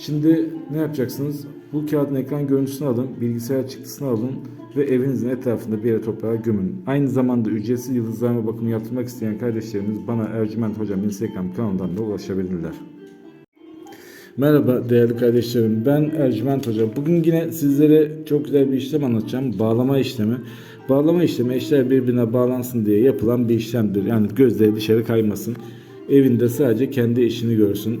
Şimdi ne yapacaksınız? Bu kağıdın ekran görüntüsünü alın, bilgisayar çıktısını alın ve evinizin etrafında bir yere toprağa gömün. Aynı zamanda ücretsiz yıldızlarma bakımı yaptırmak isteyen kardeşlerimiz bana Ercüment Hocam Instagram kanalından da ulaşabilirler. Merhaba değerli kardeşlerim. Ben Ercüment Hoca. Bugün yine sizlere çok güzel bir işlem anlatacağım. Bağlama işlemi. Bağlama işlemi eşler birbirine bağlansın diye yapılan bir işlemdir. Yani gözleri dışarı kaymasın. Evinde sadece kendi eşini görsün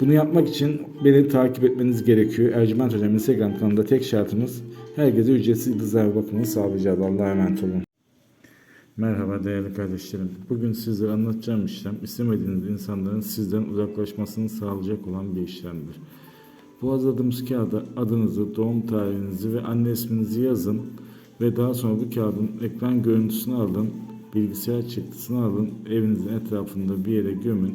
Bunu yapmak için beni takip etmeniz gerekiyor. Ercüment Hocam Instagram kanalında tek şartımız herkese ücretsiz yıldızlarma bakımını sağlayacağız. Allah'a emanet olun. Merhaba değerli kardeşlerim. Bugün sizlere anlatacağım işlem istemediğiniz insanların sizden uzaklaşmasını sağlayacak olan bir işlemdir. Bu hazırladığımız kağıda adınızı, doğum tarihinizi ve anne isminizi yazın ve daha sonra bu kağıdın ekran görüntüsünü alın, bilgisayar çıktısını alın, evinizin etrafında bir yere gömün.